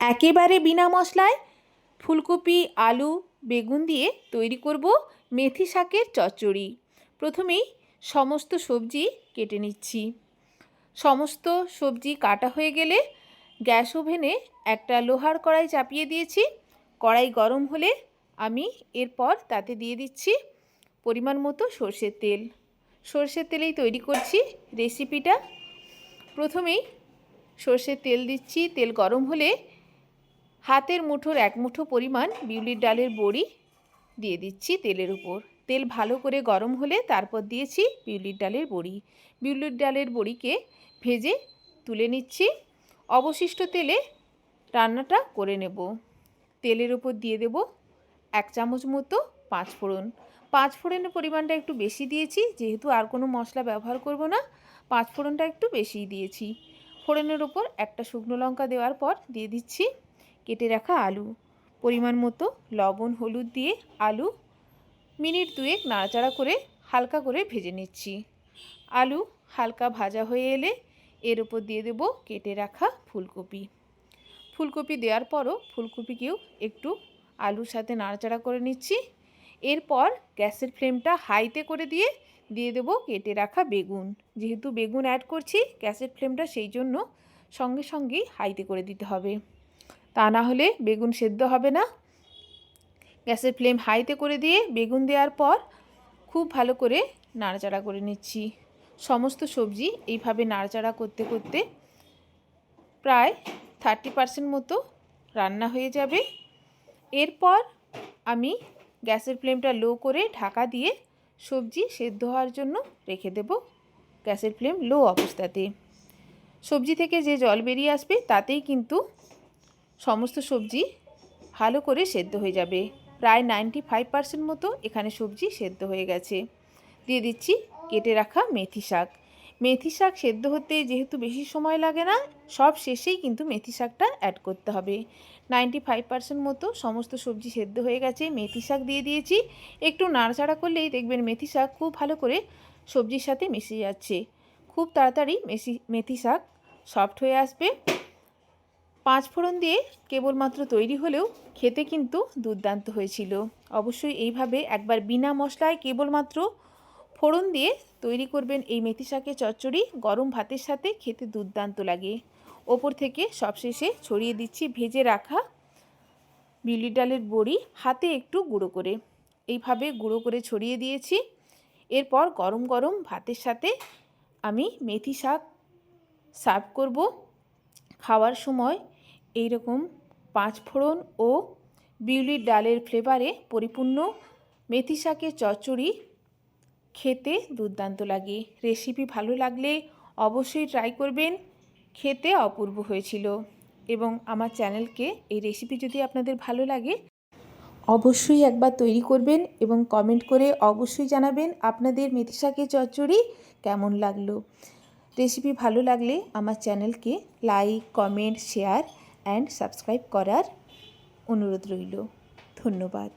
একেবারে বিনা মশলায় ফুলকপি, আলু, বেগুন দিয়ে তৈরি করব মেথি শাকের চচ্চড়ি। প্রথমেই সমস্ত সবজি কেটে নিচ্ছি। সমস্ত সবজি কাটা হয়ে গেলে গ্যাস ওভেনে একটা লোহার কড়াই চাপিয়ে দিয়েছি। কড়াই গরম হলে আমি এরপর তাতে দিয়ে দিচ্ছি পরিমাণ মতো সর্ষের তেল। সর্ষের তেলেই তৈরি করছি রেসিপিটা প্রথমেই সর্ষের তেল দিচ্ছি। তেল গরম হলে হাতের মুঠোর এক মুঠো পরিমাণ বিউলির ডালের বড়ি দিয়ে দিচ্ছি তেলের উপর। তেল ভালো করে গরম হলে তারপর দিয়েছি বিউলির ডালের বড়ি। বিউলির ডালের বড়িকে ভেজে তুলে নিচ্ছি। অবশিষ্ট তেলে রান্নাটা করে নেব। তেলের উপর দিয়ে দেব এক চামচ মতো পাঁচ ফোড়ন। পাঁচ ফোড়নের পরিমাণটা একটু বেশি দিয়েছি, যেহেতু আর কোনো মশলা ব্যবহার করব না। পাঁচ ফোড়নটা একটু বেশিই দিয়েছি। ফোড়নের ওপর একটা শুকনো লঙ্কা দেওয়ার পর দিয়ে দিচ্ছি কেটে রাখা আলু। পরিমাণ মতো লবণ, হলুদ দিয়ে আলু মিনিট দুয়েক নাড়াচাড়া করে হালকা করে ভেজে নিচ্ছি। আলু হালকা ভাজা হয়ে এলে এর উপর দিয়ে দেব কেটে রাখা ফুলকপি। ফুলকপি দেওয়ার পরও ফুলকপিকেও একটু আলুর সাথে নাড়াচাড়া করে নিচ্ছি। এরপর গ্যাসের ফ্লেমটা হাইতে করে দিয়ে দিয়ে দেবো কেটে রাখা বেগুন। যেহেতু বেগুন অ্যাড করছি, গ্যাসের ফ্লেমটা সেই জন্য সঙ্গে সঙ্গেই হাইতে করে দিতে হবে। তা না হলে বেগুন সেদ্ধ হবে না। গ্যাসের ফ্লেম হাইতে করে দিয়ে বেগুন দেওয়ার পর খুব ভালো করে নাড়াচাড়া করে নিচ্ছি। সমস্ত সবজি এইভাবে নাড়াচাড়া করতে করতে প্রায় থার্টি পার্সেন্ট মতো রান্না হয়ে যাবে। এরপর আমি গ্যাসের ফ্লেমটা লো করে ঢাকা দিয়ে সবজি সেদ্ধ হওয়ার জন্য রেখে দেব গ্যাসের ফ্লেম লো অবস্থাতে। সবজি থেকে যে জল বেরিয়ে আসবে তাতেই কিন্তু সমস্ত সবজি ভালো করে সেদ্ধ হয়ে যাবে। প্রায় নাইনটি ফাইভ পার্সেন্ট মতো এখানে সবজি সেদ্ধ হয়ে গেছে। দিয়ে দিচ্ছি কেটে রাখা মেথি শাক। মেথি শাক সেদ্ধ হতে যেহেতু বেশি সময় লাগে না, সব শেষেই কিন্তু মেথি শাকটা অ্যাড করতে হবে। নাইনটি ফাইভ পার্সেন্ট মতো সমস্ত সবজি সেদ্ধ হয়ে গেছে, মেথি শাক দিয়ে দিয়েছি। একটু নাড়াচাড়া করলেই দেখবেন মেথি শাক খুব ভালো করে সবজির সাথে মিশে যাচ্ছে। খুব তাড়াতাড়ি মেশি মেথি শাক সফট হয়ে আসবে। পাঁচ ফোড়ন দিয়ে কেবলমাত্র তৈরি হলেও খেতে কিন্তু দুর্দান্ত হয়েছিল। অবশ্যই এইভাবে একবার বিনা মশলায় কেবলমাত্র ফোড়ন দিয়ে তৈরি করবেন এই মেথি শাকের চচ্চড়ি। গরম ভাতের সাথে খেতে দুর্দান্ত লাগে। ওপর থেকে সবশেষে ছড়িয়ে দিচ্ছি ভেজে রাখা বিউলি ডালের বড়ি হাতে একটু গুঁড়ো করে। এইভাবে গুঁড়ো করে ছড়িয়ে দিয়েছি। এরপর গরম গরম ভাতের সাথে আমি মেথি শাক সার্ভ করব। খাওয়ার সময় এই রকম পাঁচ ফোড়ন ও বিউলির ডালের ফ্লেভারে পরিপূর্ণ মেথি শাকের চচ্চড়ি খেতে দুর্দান্ত লাগে। রেসিপি ভালো লাগলে অবশ্যই ট্রাই করবেন। খেতে অপূর্ব হয়েছিল। এবং আমার চ্যানেলকে এই রেসিপি যদি আপনাদের ভালো লাগে, অবশ্যই একবার তৈরি করবেন এবং কমেন্ট করে অবশ্যই জানাবেন আপনাদের মেথি শাকের চচ্চড়ি কেমন লাগল। রেসিপি ভালো লাগলে আমার চ্যানেলকে like comment share and subscribe করার অনুরোধ রইল। ধন্যবাদ।